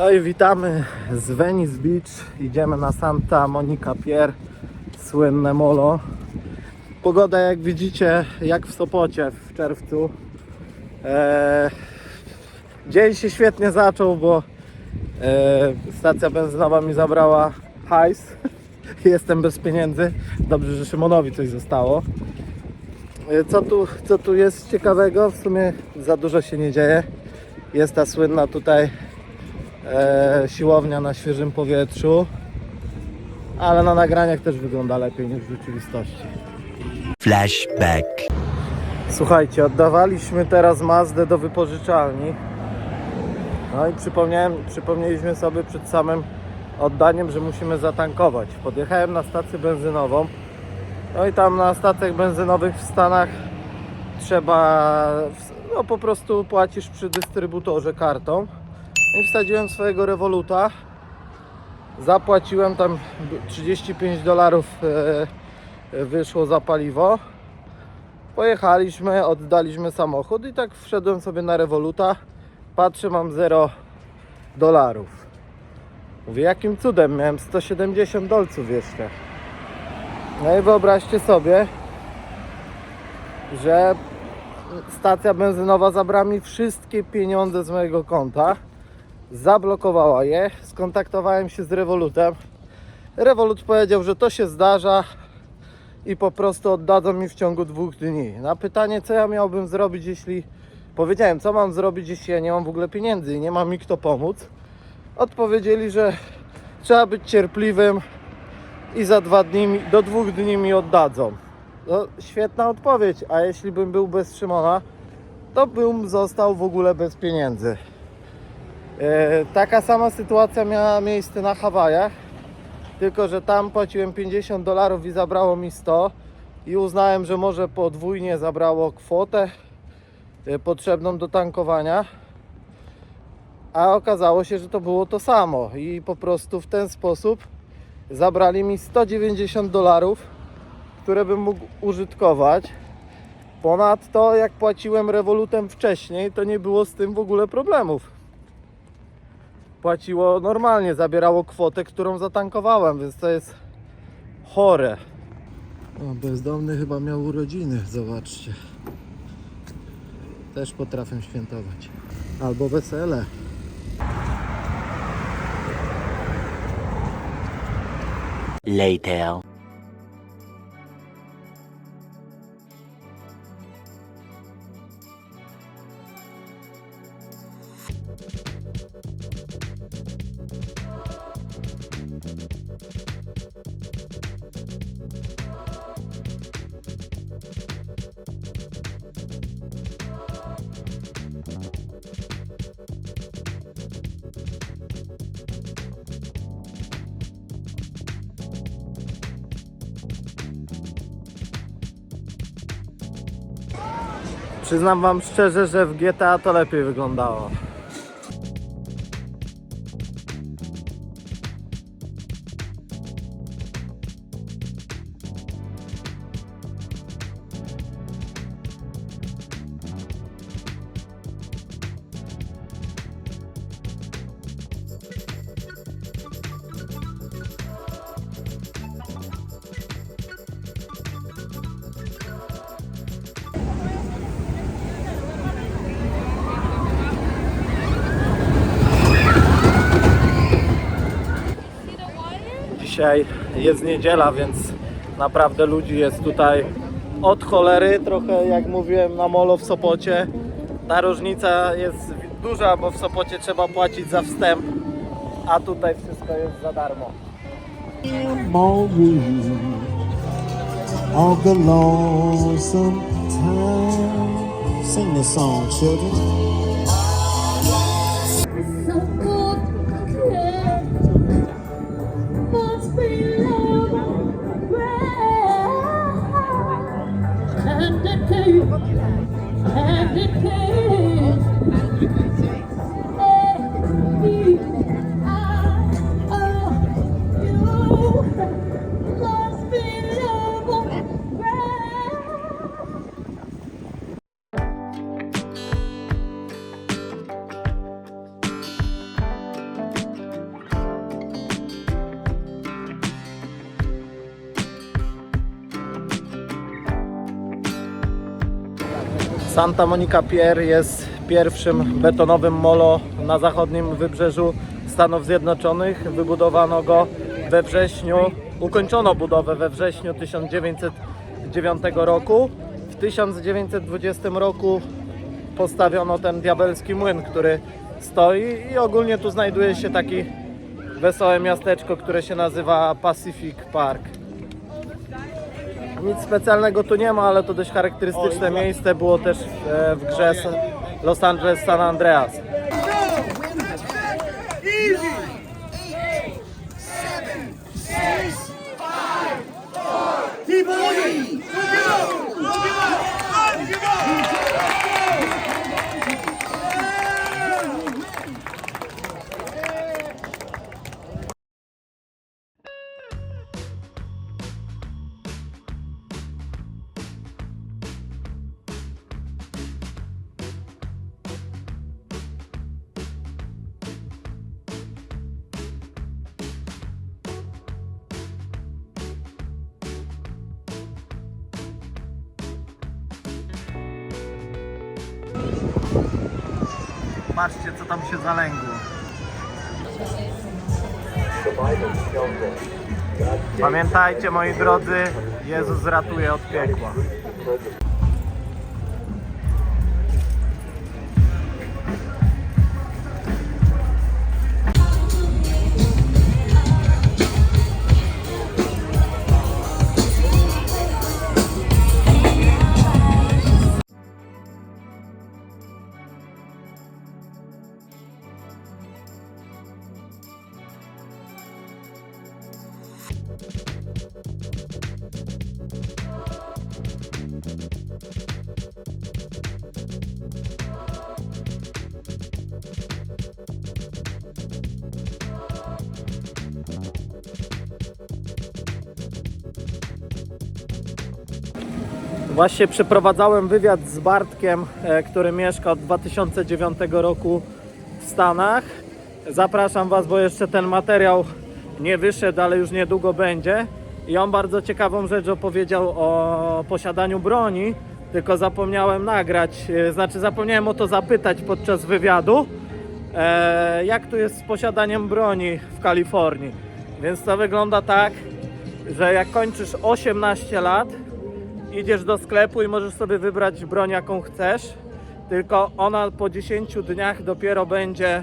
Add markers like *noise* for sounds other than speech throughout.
Oj, witamy z Venice Beach. Idziemy na Santa Monica Pier, słynne molo. Pogoda, jak widzicie, jak w Sopocie w czerwcu. Eee, dzień się świetnie zaczął, bo eee, stacja benzynowa mi zabrała hajs. *laughs* Jestem bez pieniędzy. Dobrze, że Szymonowi coś zostało. E, Co tu, co tu jest ciekawego? W sumie za dużo się nie dzieje. Jest ta słynna tutaj e, siłownia na świeżym powietrzu, ale na nagraniach też wygląda lepiej niż w rzeczywistości. Flashback. Słuchajcie, oddawaliśmy teraz Mazdę do wypożyczalni. No i przypomniałem, przypomnieliśmy sobie przed samym oddaniem, że musimy zatankować. Podjechałem na stację benzynową. No i tam na stacjach benzynowych w Stanach trzeba, no po prostu płacisz przy dystrybutorze kartą. I wsadziłem swojego rewoluta. Zapłaciłem tam 35 dolarów e, wyszło za paliwo. Pojechaliśmy, oddaliśmy samochód i tak wszedłem sobie na rewoluta. Patrzę, mam 0 dolarów. Mówię, jakim cudem miałem 170 dolców jeszcze. No i wyobraźcie sobie, że stacja benzynowa zabrała mi wszystkie pieniądze z mojego konta. Zablokowała je. Skontaktowałem się z Revolutem. Revolut powiedział, że to się zdarza i po prostu oddadzą mi w ciągu dwóch dni. Na pytanie, co ja miałbym zrobić, jeśli powiedziałem, co mam zrobić, jeśli ja nie mam w ogóle pieniędzy i nie ma mi kto pomóc, odpowiedzieli, że trzeba być cierpliwym i za dwa dni, do dwóch dni mi oddadzą. No, świetna odpowiedź, a jeśli bym był bez Szymona, to bym został w ogóle bez pieniędzy. E, taka sama sytuacja miała miejsce na Hawajach, tylko że tam płaciłem 50 dolarów i zabrało mi 100 i uznałem, że może podwójnie zabrało kwotę e, potrzebną do tankowania. A okazało się, że to było to samo i po prostu w ten sposób zabrali mi 190 dolarów, które bym mógł użytkować. Ponadto, jak płaciłem rewolutem wcześniej, to nie było z tym w ogóle problemów. Płaciło normalnie, zabierało kwotę, którą zatankowałem, więc to jest chore. O, bezdomny chyba miał urodziny, zobaczcie. Też potrafię świętować. Albo wesele. Later. Przyznam Wam szczerze, że w GTA to lepiej wyglądało. Dzisiaj jest niedziela, więc naprawdę ludzi jest tutaj od cholery. Trochę jak mówiłem na molo w Sopocie. Ta różnica jest duża, bo w Sopocie trzeba płacić za wstęp, a tutaj wszystko jest za darmo. Sing this song, children. Santa Monica Pier jest pierwszym betonowym molo na zachodnim wybrzeżu Stanów Zjednoczonych. Wybudowano go we wrześniu, ukończono budowę we wrześniu 1909 roku. W 1920 roku postawiono ten diabelski młyn, który stoi i ogólnie tu znajduje się taki wesołe miasteczko, które się nazywa Pacific Park. Nic specjalnego tu nie ma, ale to dość charakterystyczne miejsce było też e, w grze Los Angeles San Andreas. Patrzcie co tam się zalęgło. Pamiętajcie moi drodzy, Jezus ratuje od piekła. Właśnie przeprowadzałem wywiad z Bartkiem, e, który mieszka od 2009 roku w Stanach. Zapraszam Was, bo jeszcze ten materiał nie wyszedł, ale już niedługo będzie. I on bardzo ciekawą rzecz opowiedział o posiadaniu broni, tylko zapomniałem nagrać, e, znaczy zapomniałem o to zapytać podczas wywiadu, e, jak tu jest z posiadaniem broni w Kalifornii. Więc to wygląda tak, że jak kończysz 18 lat, idziesz do sklepu i możesz sobie wybrać broń jaką chcesz, tylko ona po 10 dniach dopiero będzie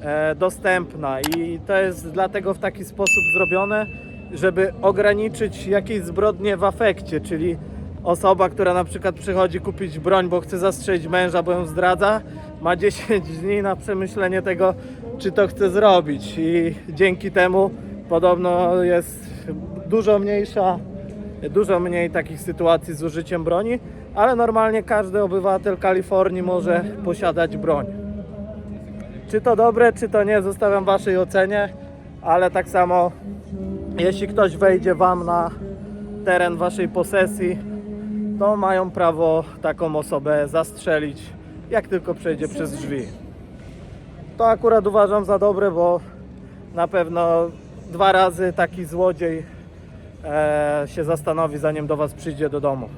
e, dostępna. I to jest dlatego w taki sposób zrobione, żeby ograniczyć jakieś zbrodnie w afekcie, czyli osoba, która na przykład przychodzi kupić broń, bo chce zastrzelić męża, bo ją zdradza, ma 10 dni na przemyślenie tego, czy to chce zrobić. I dzięki temu podobno jest dużo mniejsza dużo mniej takich sytuacji z użyciem broni, ale normalnie każdy obywatel Kalifornii może posiadać broń. Czy to dobre, czy to nie, zostawiam Waszej ocenie, ale tak samo jeśli ktoś wejdzie Wam na teren Waszej posesji, to mają prawo taką osobę zastrzelić, jak tylko przejdzie przez drzwi. To akurat uważam za dobre, bo na pewno dwa razy taki złodziej się zastanowi, zanim do Was przyjdzie do domu.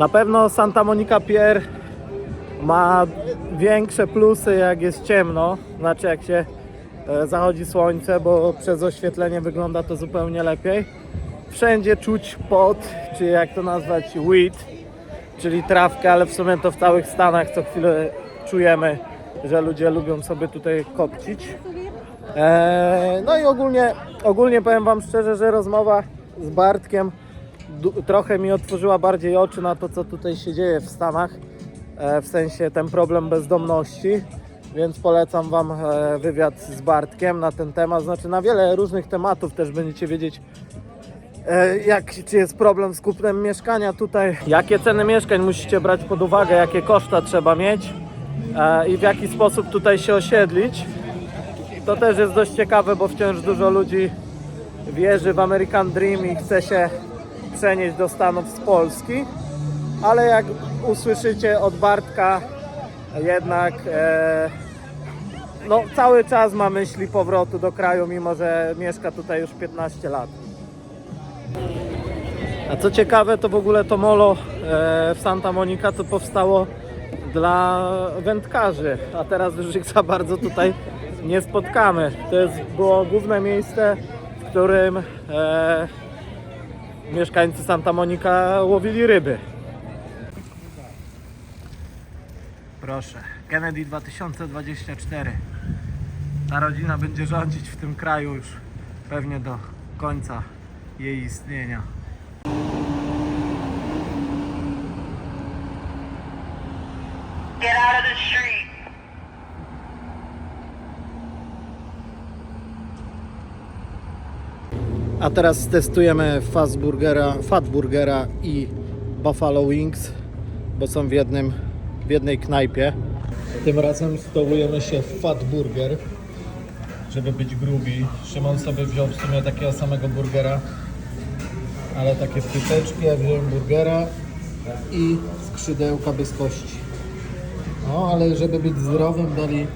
Na pewno Santa Monica Pier ma większe plusy jak jest ciemno, znaczy jak się e, zachodzi słońce, bo przez oświetlenie wygląda to zupełnie lepiej. Wszędzie czuć pot, czy jak to nazwać, weed, czyli trawkę, ale w sumie to w całych Stanach co chwilę czujemy, że ludzie lubią sobie tutaj kopcić. Eee, no i ogólnie, ogólnie powiem Wam szczerze, że rozmowa z Bartkiem trochę mi otworzyła bardziej oczy na to, co tutaj się dzieje w Stanach, e, w sensie ten problem bezdomności, więc polecam Wam e, wywiad z Bartkiem na ten temat, znaczy na wiele różnych tematów też będziecie wiedzieć, e, jak, czy jest problem z kupnem mieszkania tutaj, jakie ceny mieszkań musicie brać pod uwagę, jakie koszta trzeba mieć i w jaki sposób tutaj się osiedlić. To też jest dość ciekawe, bo wciąż dużo ludzi wierzy w American Dream i chce się przenieść do Stanów z Polski. Ale jak usłyszycie od Bartka, jednak e, no, cały czas ma myśli powrotu do kraju, mimo że mieszka tutaj już 15 lat. A co ciekawe, to w ogóle to molo e, w Santa Monica to powstało dla wędkarzy, a teraz już ich za bardzo tutaj nie spotkamy. To jest, było główne miejsce, w którym e, mieszkańcy Santa Monica łowili ryby. Proszę, Kennedy 2024. Ta rodzina będzie rządzić w tym kraju już pewnie do końca jej istnienia. Teraz testujemy Fastburgera, Fatburgera i Buffalo Wings, bo są w, jednym, w jednej knajpie. Tym razem stołujemy się w Fatburger, żeby być grubi. Szymon sobie wziął w sumie takiego samego burgera, ale takie fryteczki, ja wziąłem burgera i skrzydełka bez kości. No, ale żeby być zdrowym dali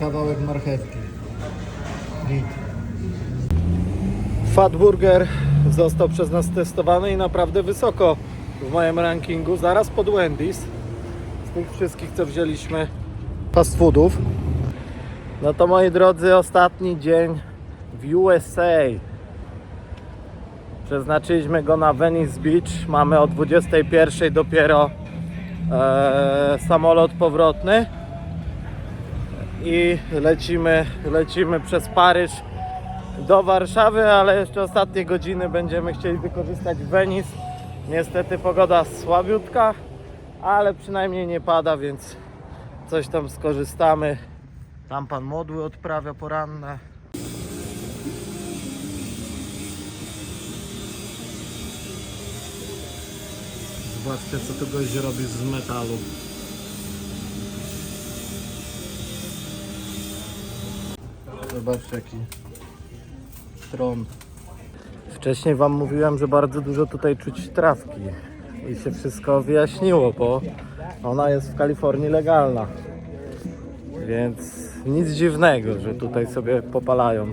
kawałek marchewki. Git. Fatburger został przez nas testowany i naprawdę wysoko w moim rankingu, zaraz pod Wendy's. Z tych wszystkich, co wzięliśmy fast foodów. No to moi drodzy, ostatni dzień w USA. Przeznaczyliśmy go na Venice Beach. Mamy o 21 dopiero e, samolot powrotny. I lecimy, lecimy przez Paryż do Warszawy, ale jeszcze ostatnie godziny będziemy chcieli wykorzystać w. Niestety pogoda słabiutka, ale przynajmniej nie pada, więc coś tam skorzystamy. Tam pan modły odprawia poranne. Zobaczcie co tu gość robi z metalu. Zobaczcie jaki Wcześniej Wam mówiłem, że bardzo dużo tutaj czuć trawki i się wszystko wyjaśniło, bo ona jest w Kalifornii legalna. Więc nic dziwnego, że tutaj sobie popalają.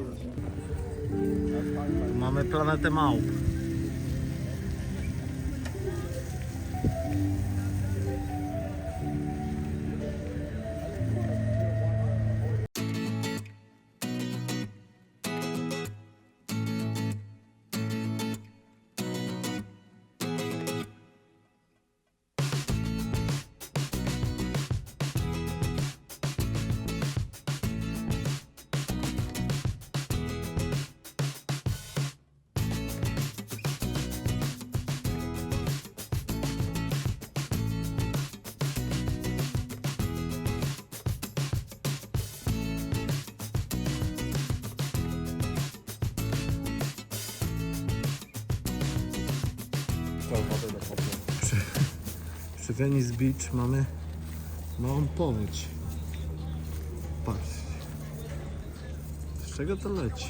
Mamy planetę małp. Venice Beach mamy małą powódź. Patrzcie. Z czego to leci?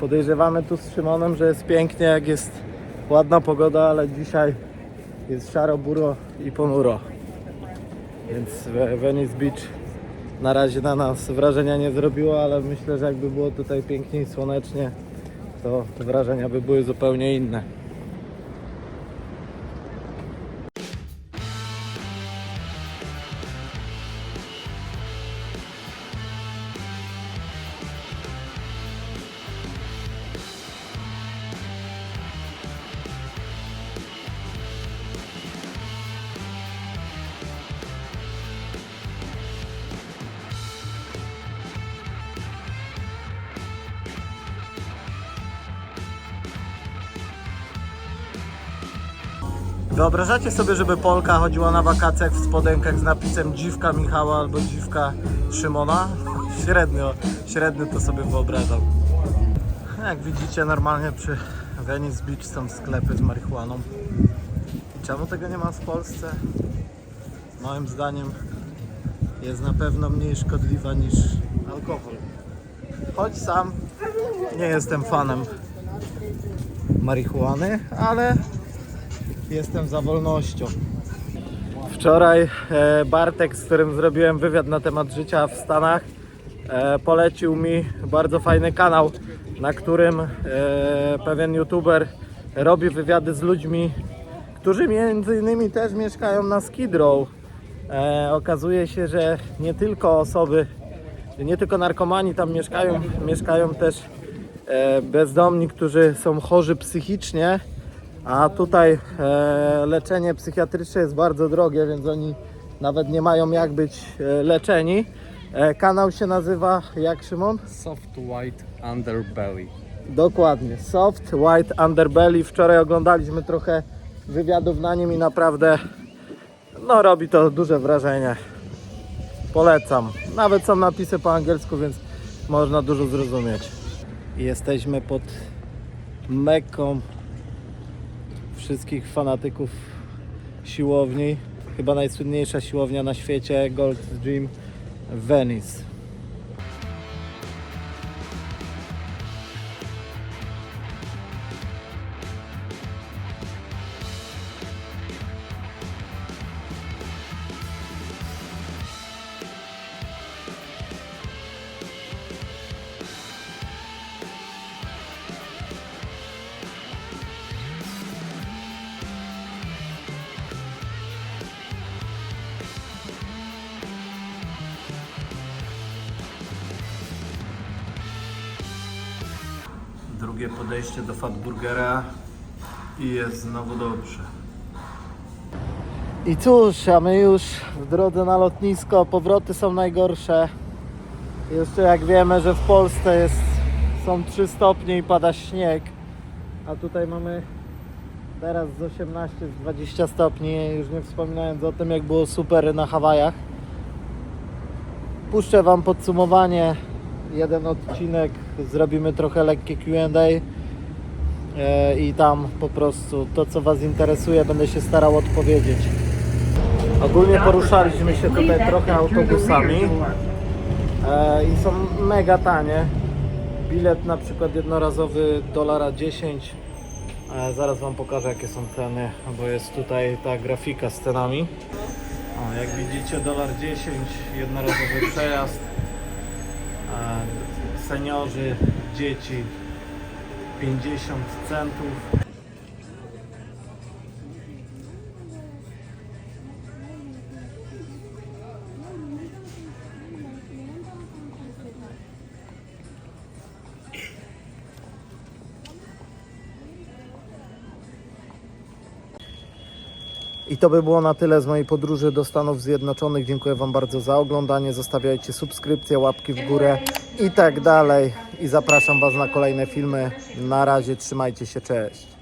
Podejrzewamy tu z Szymonem, że jest pięknie, jak jest ładna pogoda, ale dzisiaj jest szaro, buro i ponuro. Więc Ve- Venice Beach na razie na nas wrażenia nie zrobiło, ale myślę, że jakby było tutaj pięknie i słonecznie, to wrażenia by były zupełnie inne. Wyobrażacie sobie, żeby Polka chodziła na wakacjach w spodenkach z napisem dziwka Michała albo dziwka Szymona? *laughs* Średnio, średnio to sobie wyobrażam. Jak widzicie, normalnie przy Venice Beach są sklepy z marihuaną. Czemu tego nie ma w Polsce? Moim zdaniem jest na pewno mniej szkodliwa niż alkohol. Choć sam nie jestem fanem marihuany, ale jestem za wolnością. Wczoraj e, Bartek, z którym zrobiłem wywiad na temat życia w Stanach, e, polecił mi bardzo fajny kanał, na którym e, pewien youtuber robi wywiady z ludźmi, którzy między innymi też mieszkają na Skid Row. Okazuje się, że nie tylko osoby, nie tylko narkomani tam mieszkają, mieszkają też bezdomni, którzy są chorzy psychicznie, a tutaj e, leczenie psychiatryczne jest bardzo drogie, więc oni nawet nie mają jak być e, leczeni. E, kanał się nazywa jak Szymon? Soft White Underbelly. Dokładnie, Soft White Underbelly. Wczoraj oglądaliśmy trochę wywiadów na nim i naprawdę no robi to duże wrażenie. Polecam. Nawet są napisy po angielsku, więc można dużo zrozumieć. Jesteśmy pod Mekką wszystkich fanatyków siłowni. Chyba najsłynniejsza siłownia na świecie, Gold Gym Venice. Drugie podejście do Fatburgera i jest znowu dobrze. I cóż, a my już w drodze na lotnisko, powroty są najgorsze. Jeszcze jak wiemy, że w Polsce jest, są 3 stopnie i pada śnieg, a tutaj mamy teraz z 18 z 20 stopni, już nie wspominając o tym jak było super na Hawajach. Puszczę Wam podsumowanie, jeden odcinek, zrobimy trochę lekkie Q&A e, i tam po prostu to co Was interesuje będę się starał odpowiedzieć. Ogólnie poruszaliśmy się tutaj trochę autobusami e, i są mega tanie. Bilet na przykład jednorazowy dolara 10. E, zaraz Wam pokażę jakie są ceny, bo jest tutaj ta grafika z cenami. O, jak widzicie dolar 10, jednorazowy przejazd. Seniorzy, dzieci 50 centów. I to by było na tyle z mojej podróży do Stanów Zjednoczonych. Dziękuję Wam bardzo za oglądanie. Zostawiajcie subskrypcje, łapki w górę i tak dalej. I zapraszam Was na kolejne filmy. Na razie, trzymajcie się, cześć.